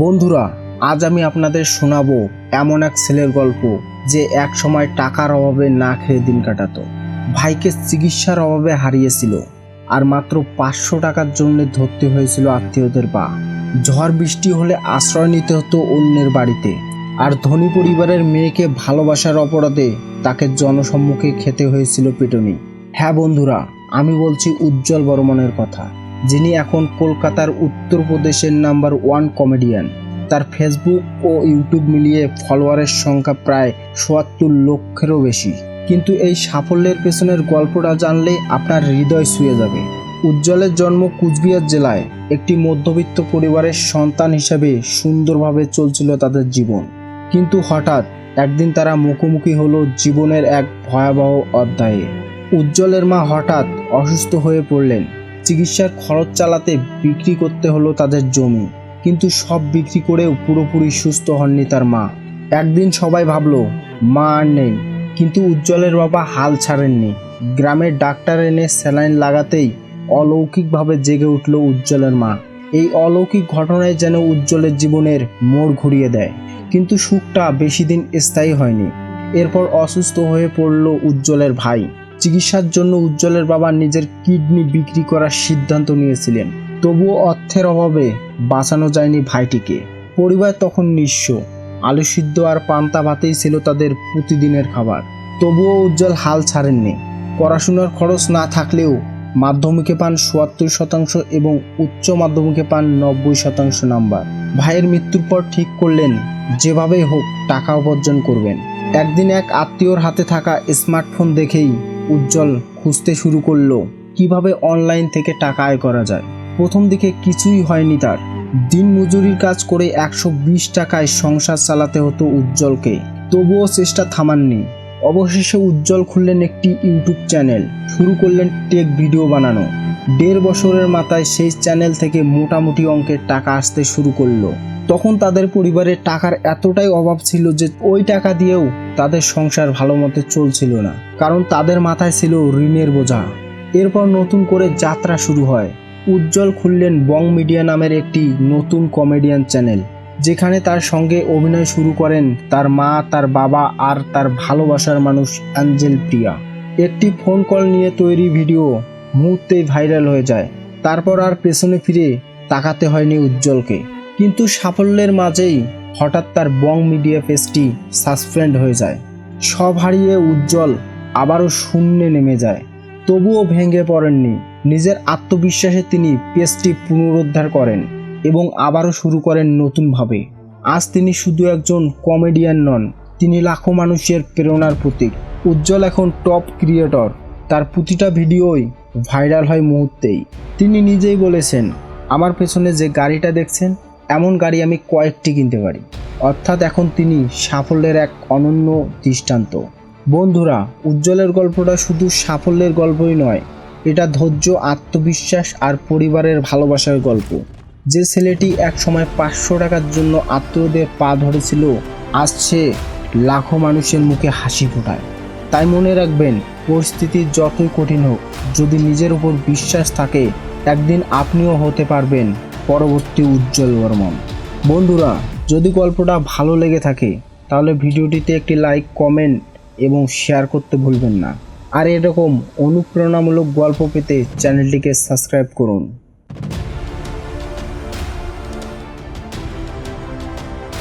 বন্ধুরা, আজ আমি আপনাদের শোনাবো এমন এক ছেলের গল্প যে এক সময় টাকার অভাবে না খেয়ে দিন কাটাতো। ভাইকে চিকিৎসার অভাবে হারিয়েছিল আর মাত্র পাঁচশো টাকার জন্য ধরতে হয়েছিল আত্মীয়দের পা। ঝড় বৃষ্টি হলে আশ্রয় নিতে হতো অন্যের বাড়িতে আর ধনী পরিবারের মেয়েকে ভালোবাসার অপরাধে তাকে জনসম্মুখে খেতে হয়েছিল পিটুনি। হ্যাঁ বন্ধুরা, আমি বলছি উজ্জ্বল বর্মনের কথা। যিনি এখন কলকাতার উত্তরপ্রদেশের নাম্বার ওয়ান কমেডিয়ান। তার ফেসবুক ও ইউটিউব মিলিয়ে ফলোয়ারের সংখ্যা প্রায় সোয়াত্তর লক্ষেরও বেশি। কিন্তু এই সাফল্যের পেছনের গল্পটা জানলে আপনার হৃদয় ছুঁয়ে যাবে। উজ্জ্বলের জন্ম কুচবিহার জেলায় একটি মধ্যবিত্ত পরিবারের সন্তান হিসেবে সুন্দরভাবে চলছিল তাদের জীবন। কিন্তু হঠাৎ একদিন তারা মুখোমুখি হলো জীবনের এক ভয়াবহ অধ্যায়ে। উজ্জ্বলের মা হঠাৎ অসুস্থ হয়ে পড়লেন। চিকিৎসার খরচ চালাতে বিক্রি করতে হলো তাদের জমি। কিন্তু সব বিক্রি করেও পুরোপুরি সুস্থ হননি তার মা। একদিন সবাই ভাবলো, মা আর নেই। কিন্তু উজ্জ্বলের বাবা হাল ছাড়েননি। গ্রামের ডাক্তার এনে স্যালাইন লাগাতেই অলৌকিকভাবে জেগে উঠল উজ্জ্বলের মা। এই অলৌকিক ঘটনায় যেন উজ্জ্বলের জীবনের মোড় ঘুরিয়ে দেয়। কিন্তু সুখটা বেশি দিন স্থায়ী হয়নি। এরপর অসুস্থ হয়ে পড়ল উজ্জ্বলের ভাই। চিকিৎসার জন্য উজ্জ্বলের বাবা নিজের কিডনি বিক্রি করার সিদ্ধান্ত নিয়েছিলেন। তবুও অর্থের অভাবে বাঁচানো যায়নি ভাইটিকে। পরিবার তখন নিঃস্ব। আলু সিদ্ধ আর পান্তা ভাতেই ছিল তাদের প্রতিদিনের খাবার। তবুও উজ্জ্বল হাল ছাড়েননি। পড়াশোনার খরচ না থাকলেও মাধ্যমিকে পান চুয়াত্তর শতাংশ এবং উচ্চ মাধ্যমিকে পান নব্বই শতাংশ নাম্বার। ভাইয়ের মৃত্যুর পর ঠিক করলেন, যেভাবেই হোক টাকা উপার্জন করবেন। একদিন এক আত্মীয়র হাতে থাকা স্মার্টফোন দেখেই উজ্জ্বল খুঁজতে শুরু করল, কীভাবে অনলাইন থেকে টাকা আয় করা যায়। প্রথম দিকে কিছুই হয়নি তার। দিন মজুরির কাজ করে একশো বিশ টাকায় সংসার চালাতে হতো উজ্জ্বলকে। তবুও চেষ্টা থামাননি। অবশেষে উজ্জ্বল খুললেন একটি ইউটিউব চ্যানেল, শুরু করলেন টেক ভিডিও বানানো। দেড় বছরের মাথায় সেই চ্যানেল থেকে মোটামুটি অঙ্কের টাকা আসতে শুরু করল। তখন তাদের পরিবারে টাকার এতটাই অভাব ছিল যে ওই টাকা দিয়েও তাদের সংসার ভালো মতো চলছিল না। কারণ তাদের মাথায় ছিল ঋণের বোঝা। এরপর নতুন করে যাত্রা শুরু হয়। উজ্জ্বল খুললেন বং মিডিয়া নামের একটি নতুন কমেডিয়ান চ্যানেল, যেখানে তার সঙ্গে অভিনয় শুরু করেন তার মা, তার বাবা আর তার ভালোবাসার মানুষ অ্যাঞ্জেল প্রিয়া। একটি ফোন কল নিয়ে তৈরি ভিডিও মুহূর্তেই ভাইরাল হয়ে যায়। তারপর আর পেছনে ফিরে তাকাতে হয়নি উজ্জ্বলকে। কিন্তু সাফল্যের মাঝেই হঠাৎ তার বং মিডিয়া পেজটি সাসপেন্ড হয়ে যায়। সব হারিয়ে উজ্জ্বল আবারও শূন্যে নেমে যায়। তবুও ভেঙে পড়েননি। নিজের আত্মবিশ্বাসে তিনি পেজটি পুনরুদ্ধার করেন এবং আবারও শুরু করেন নতুনভাবে। আজ তিনি শুধু একজন কমেডিয়ান নন, তিনি লাখো মানুষের প্রেরণার প্রতীক। উজ্জ্বল এখন টপ ক্রিয়েটর। তার প্রতিটা ভিডিওই ভাইরাল হয় মুহূর্তেই। তিনি নিজেই বলেছেন, আমার পেছনে যে গাড়িটা দেখছেন এমন গাড়ি আমি কয়েকটি কিনতে পারি। অর্থাৎ এখন তিনি সাফল্যের এক অনন্য দৃষ্টান্ত। বন্ধুরা, উজ্জ্বলের গল্পটা শুধু সাফল্যের গল্পই নয়, এটা ধৈর্য, আত্মবিশ্বাস আর পরিবারের ভালোবাসার গল্প। যে ছেলেটি এক সময় পাঁচশো টাকার জন্য আত্মীয়দের পা ধরেছিল, আজ সে লাখো মানুষের মুখে হাসি ফোটায়। তাই মনে রাখবেন, পরিস্থিতি যতই কঠিন হোক, যদি নিজের উপর বিশ্বাস থাকে, একদিন আপনিও হতে পারবেন পরবর্তী উজ্জ্বল বর্মন। বন্ধুরা, যদি গল্পটা ভালো লেগে থাকে, তাহলে ভিডিওটিতে একটি লাইক, কমেন্ট এবং শেয়ার করতে ভুলবেন না। আর এরকম অনুপ্রেরণামূলক গল্প পেতে চ্যানেলটিকে সাবস্ক্রাইব করুন।